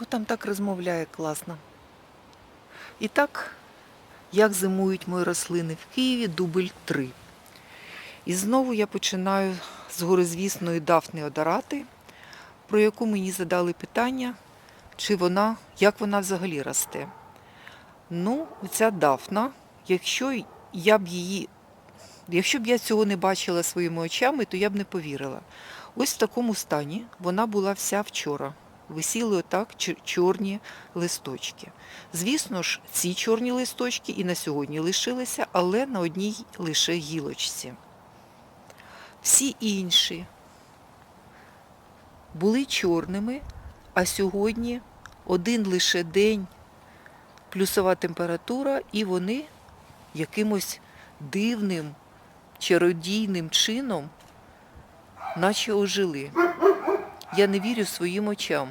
Хто там так розмовляє класно? І так, як зимують мої рослини в Києві, дубль 3. І знову я починаю з горизвісної Дафни Одорати, про яку мені задали питання, чи вона, як вона взагалі росте. Ну, ця Дафна, якщо я б її, якщо б я цього не бачила своїми очами, то я б не повірила. Ось в такому стані вона була вся вчора. Висіли отак чорні листочки. Звісно ж, ці чорні листочки і на сьогодні лишилися, але на одній лише гілочці. Всі інші були чорними, а сьогодні один лише день плюсова температура, і вони якимось дивним, чародійним чином, наче ожили. Я не вірю своїм очам.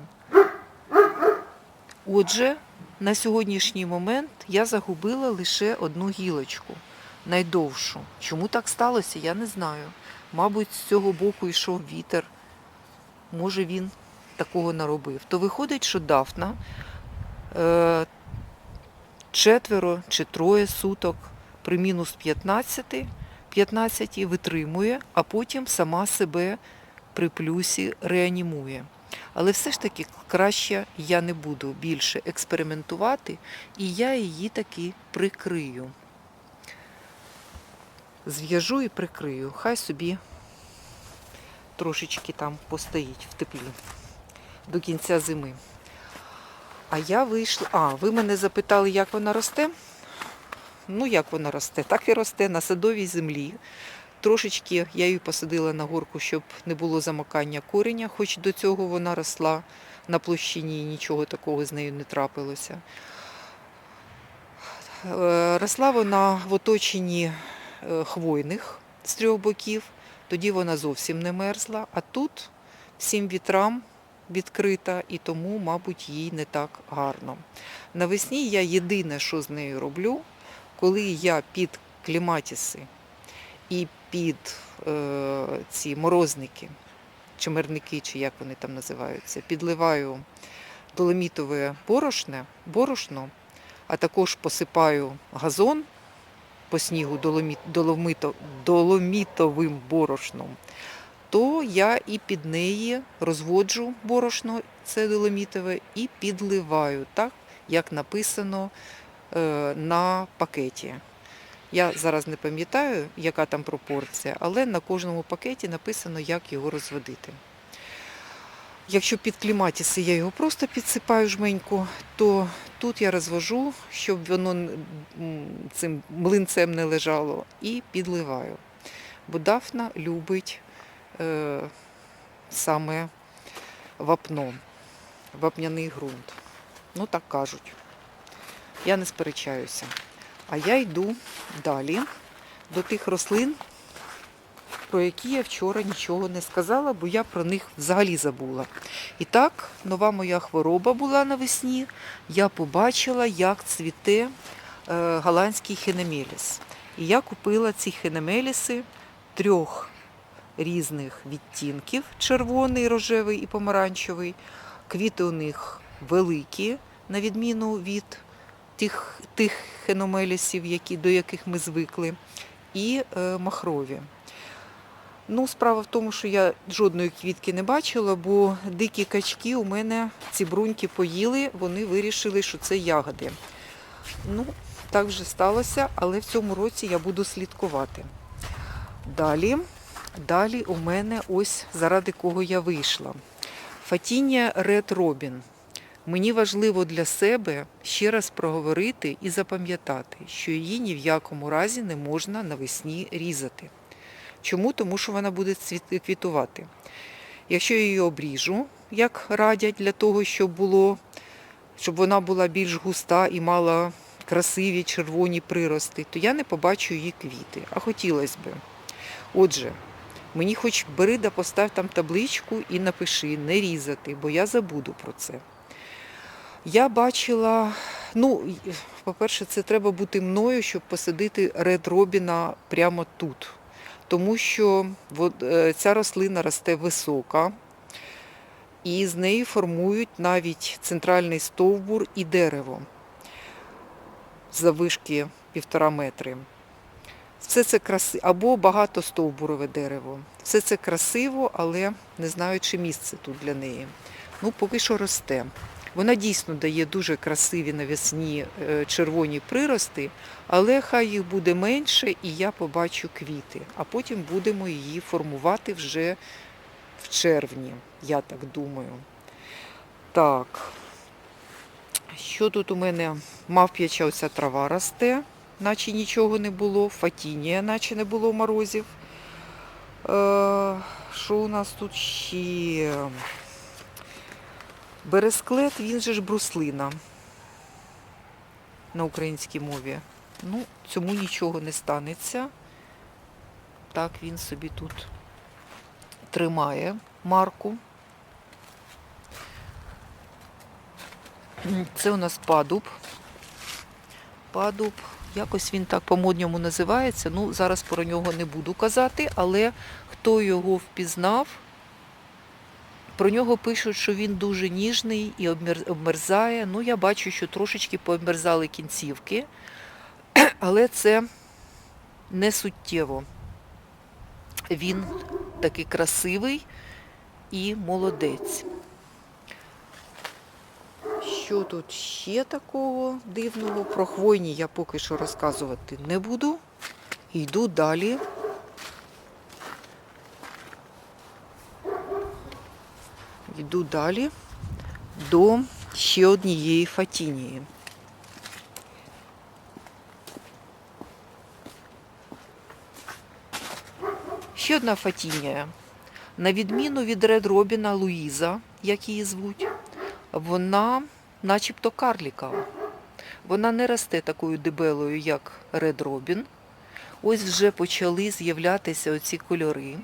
Отже, на сьогоднішній момент я загубила лише одну гілочку, найдовшу. Чому так сталося, я не знаю. Мабуть, з цього боку йшов вітер. Може, він такого наробив. То виходить, що Дафна е, четверо чи троє суток при мінус 15, 15 витримує, а потім сама себе при плюсі реанімує. Але все ж таки краще я не буду більше експериментувати, і я її таки прикрию. Зв'яжу і прикрию. Хай собі трошечки там постоїть в теплі до кінця зими. А я вийшла. А, ви мене запитали, як вона росте? Ну, як вона росте? Так і росте на садовій землі. Трошечки я її посадила на горку, щоб не було замокання кореня, хоч до цього вона росла на площині і нічого такого з нею не трапилося. Е, Росла вона в оточенні е, хвойних з трьох боків, тоді вона зовсім не мерзла, а тут всім вітрам відкрита і тому, мабуть, їй не так гарно. Навесні я єдине, що з нею роблю, коли я під кліматіси і під е, ці морозники, чимерники, чи як вони там називаються, підливаю доломітове борошне, борошно, а також посипаю газон по снігу доломіт, доломіто, доломітовим борошном, то я і під неї розводжу борошно, це доломітове, і підливаю, так, як написано е, на пакеті. Я зараз не пам'ятаю, яка там пропорція, але на кожному пакеті написано, як його розводити. Якщо під кліматіси я його просто підсипаю жменьку, то тут я розвожу, щоб воно цим млинцем не лежало, і підливаю. Бо дафна любить е, саме вапно, вапняний ґрунт. Ну так кажуть. Я не сперечаюся. А я йду далі до тих рослин, про які я вчора нічого не сказала, бо я про них взагалі забула. І так, нова моя хвороба була навесні. Я побачила, як цвіте е, голландський хенемеліс. І я купила ці хенемеліси трьох різних відтінків: червоний, рожевий і помаранчевий. Квіти у них великі, на відміну від тих, тих хеномелісів, які, до яких ми звикли, і е, махрові. Ну, справа в тому, що я жодної квітки не бачила, бо дикі качки у мене ці бруньки поїли, вони вирішили, що це ягоди. Ну, так вже сталося, але в цьому році я буду слідкувати. Далі, далі у мене ось заради кого я вийшла. Фатіння Ред Робін. Мені важливо для себе ще раз проговорити і запам'ятати, що її ні в якому разі не можна навесні різати. Чому? Тому що вона буде квітувати. Якщо я її обріжу, як радять для того, щоб було, щоб вона була більш густа і мала красиві червоні прирости, то я не побачу її квіти. А хотілося би. Отже, мені хоч бери да постав там табличку і напиши не різати, бо я забуду про це. Я бачила, ну, по-перше, це треба бути мною, щоб посадити Ред Робіна прямо тут. Тому що от, е, ця рослина росте висока, І з неї формують навіть центральний стовбур і дерево заввишки півтора метри. Все це краси... або багатостовбурове дерево. Все це красиво, але не знаю, чи місце тут для неї. Ну, поки що росте. Вона дійсно дає дуже красиві навесні е, червоні прирости, але хай їх буде менше, і я побачу квіти. А потім будемо її формувати вже в червні, я так думаю. Так. Що тут у мене мавп'яча оця трава росте, наче нічого не було, фатінія, наче не було морозів. Е, що у нас тут ще? Бересклет, він же ж бруслина на українській мові. Ну, цьому нічого не станеться. Так він собі тут тримає марку. Це у нас падуб. Падуб, якось він так по-модньому називається. Ну, зараз про нього не буду казати, але хто його впізнав, про нього пишуть, що він дуже ніжний і обмерзає. Ну, я бачу, що трошечки пообмерзали кінцівки, але це не суттєво. Він такий красивий і молодець. Що тут ще такого дивного? Про хвойні я поки що розказувати не буду. Йду далі. Йду далі до ще однієї фатінії. Ще одна фатінія. На відміну від Ред Робіна Луїза, як її звуть, вона начебто карлікова. Вона не росте такою дебелою, як Ред Робін. Ось вже почали з'являтися оці кольори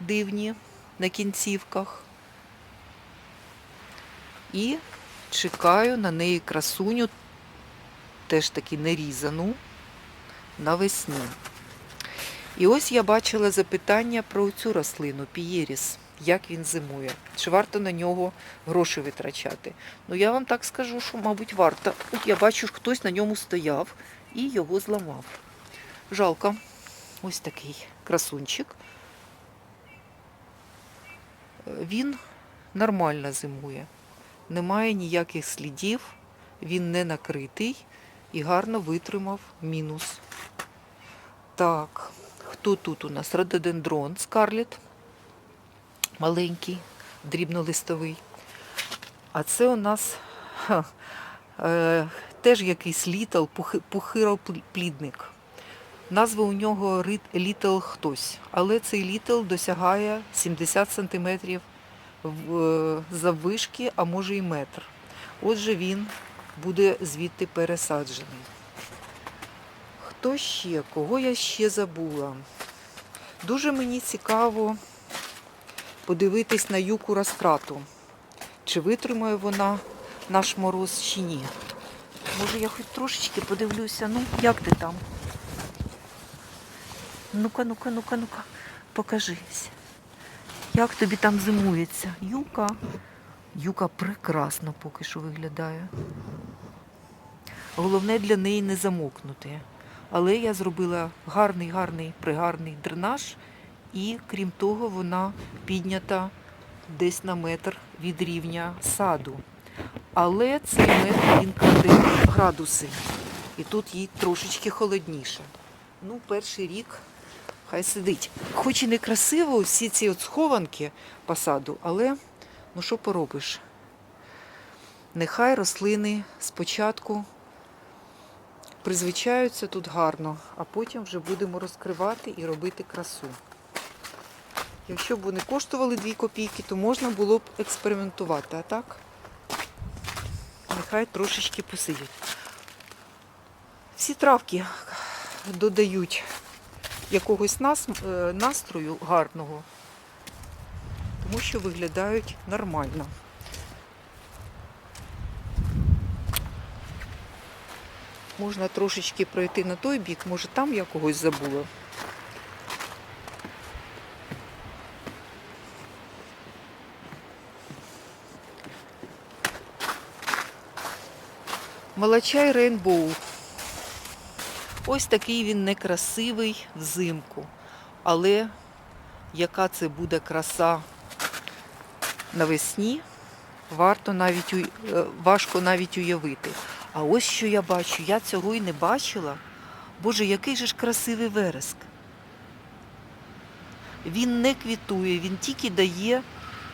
дивні на кінцівках. І чекаю на неї красуню, теж таки нерізану, навесні. І ось я бачила запитання про цю рослину Пієріс, як він зимує. Чи варто на нього гроші витрачати? Ну я вам так скажу, що, мабуть, варто. От я бачу, що хтось на ньому стояв і його зламав. Жалко. Ось такий красунчик. Він нормально зимує. Немає ніяких слідів, він не накритий і гарно витримав мінус. Так, хто тут у нас? Рододендрон Скарлет. Маленький, дрібнолистовий. А це у нас ха, е, теж якийсь пухи- пухироплідник. Назва у нього літл хтось, але цей літл досягає 70 см заввишки, а може і метр. Отже, він буде звідти пересаджений. Хто ще? Кого я ще забула? Дуже мені цікаво подивитись на юку розтрату. Чи витримає вона наш мороз чи ні. Може я хоч трошечки подивлюся. Ну, як ти там? Ну-ка, ну-ка, ну-ка, ну-ка, покажись. Як тобі там зимується? Юка. Юка прекрасно поки що виглядає. Головне для неї не замокнути. Але я зробила гарний, гарний, пригарний дренаж, і крім того, вона піднята десь на метр від рівня саду. Але цей метр він кладе градуси. І тут їй трошечки холодніше. Ну, перший рік хай сидить. Хоч і не красиво всі ці от схованки по саду, але ну що поробиш? Нехай рослини спочатку призвичаються тут гарно, а потім вже будемо розкривати і робити красу. Якщо б вони коштували 2 копійки, то можна було б експериментувати, а так нехай трошечки посидять. Всі травки додають якогось нас е, настрою гарного, тому що виглядають нормально. Можна трошечки пройти на той бік, може там я когось забула. Молочай Рейнбоу. Ось такий він некрасивий взимку. Але яка це буде краса навесні, варто навіть е, важко навіть уявити. А ось що я бачу, я цього і не бачила. Боже, який же ж красивий вереск. Він не квітує, він тільки дає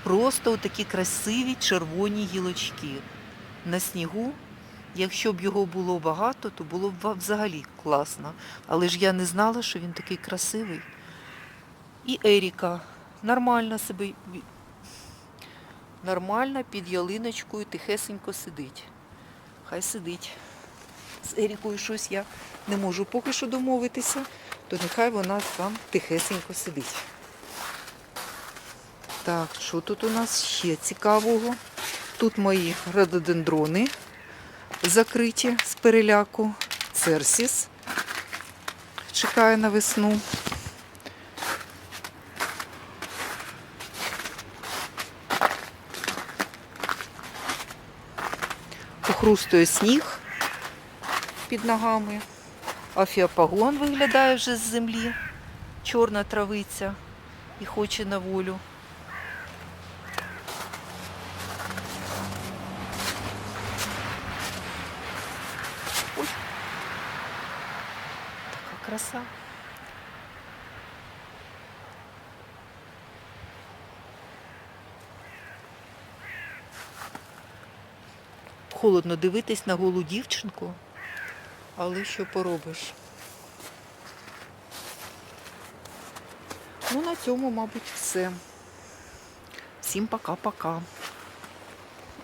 просто такі красиві червоні гілочки. На снігу, якщо б його було багато, то було б взагалі класно. Але ж я не знала, що він такий красивий. І Еріка нормально себе нормально під ялиночкою тихесенько сидить. Хай сидить. З Ерікою щось я не можу поки що домовитися, то нехай вона там тихесенько сидить. Так, що тут у нас ще цікавого? Тут мої рододендрони закриті з переляку. Церсіс чекає на весну. Похрустує сніг під ногами. Афіапагон виглядає вже з землі. Чорна травиця і хоче на волю. Холодно дивитись на голу дівчинку, але що поробиш? Ну, на цьому, мабуть, все. Всім пока-пока.